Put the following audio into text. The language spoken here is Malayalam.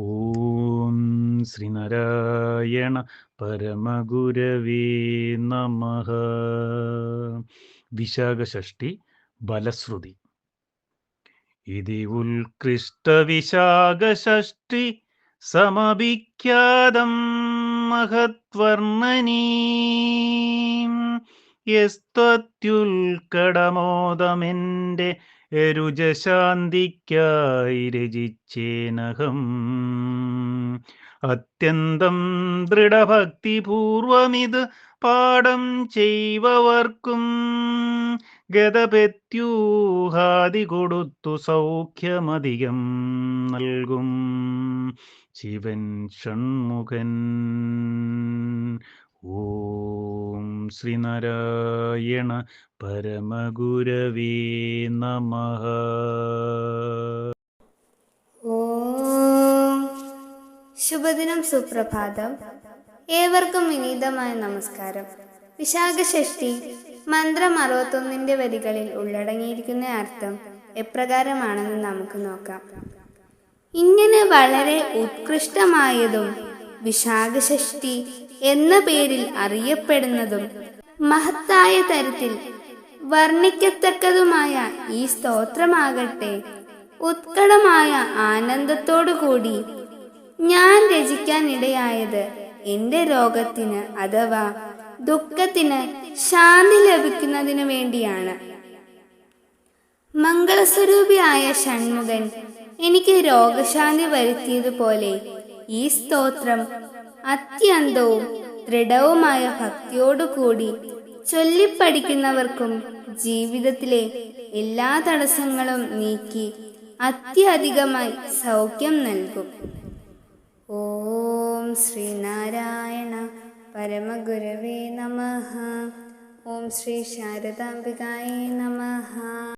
ഓം ശ്രീനാരായണ പരമഗുരവേ നമ. വിശാഖഷ്ടി ബലശ്രുതി ഇതി ഉത്കൃഷ്ട വിശാഖഷ്ടി സമഭിഖ്യാതം മഹത്വർണനീം. യസ്ത്വത്യുൽക്കടമോദമെന്റെ രുജശാന്തിക്കായി രചിച്ചേനഹം. അത്യന്തം ദൃഢഭക്തിപൂർവമിത് പാഠം ചെയ്വവർക്കും ഗതപെത്യൂഹാദി കൊടുത്തു സൗഖ്യമധികം നൽകും. ശിവൻ ഷൺമുഖൻ ശ്രീനാരായണ പരമഗുരവേ നമ. ശുഭദിനം സുപ്രഭാതം. ഏവർക്കും വിനീതമായ നമസ്കാരം. വിശാഖഷഷ്ടി മന്ത്രം അറുപത്തൊന്നിന്റെ വരികളിൽ ഉള്ളടങ്ങിയിരിക്കുന്ന അർത്ഥം എപ്രകാരമാണെന്ന് നമുക്ക് നോക്കാം. ഇങ്ങനെ വളരെ ഉത്കൃഷ്ടമായതും വിശാഖഷഷ്ടി എന്ന പേരിൽ അറിയപ്പെടുന്നതും മഹത്തായ തരത്തിൽ വർണിക്കത്തക്കതുമായ ഈ സ്തോത്രമാകട്ടെ. ഉത്കടമായ ആനന്ദത്തോടുകൂടി ഞാൻ രചിക്കാനിടയായത് എന്റെ രോഗത്തിന് അഥവാ ദുഃഖത്തിന് ശാന്തി ലഭിക്കുന്നതിനു വേണ്ടിയാണ്. മംഗളസ്വരൂപിയായ ഷൺമുഖൻ എനിക്ക് രോഗശാന്തി വരുത്തിയതുപോലെ ഈ സ്തോത്രം അത്യന്തവും ദൃഢവുമായ ഭക്തിയോടുകൂടി ചൊല്ലിപ്പഠിക്കുന്നവർക്കും ജീവിതത്തിലെ എല്ലാ തടസ്സങ്ങളും നീക്കി അത്യധികമായി സൗഖ്യം നൽകും. ഓം ശ്രീനാരായണ പരമഗുരവേ നമ. ഓം ശ്രീ ശാരദാംബികായേ നമഃ.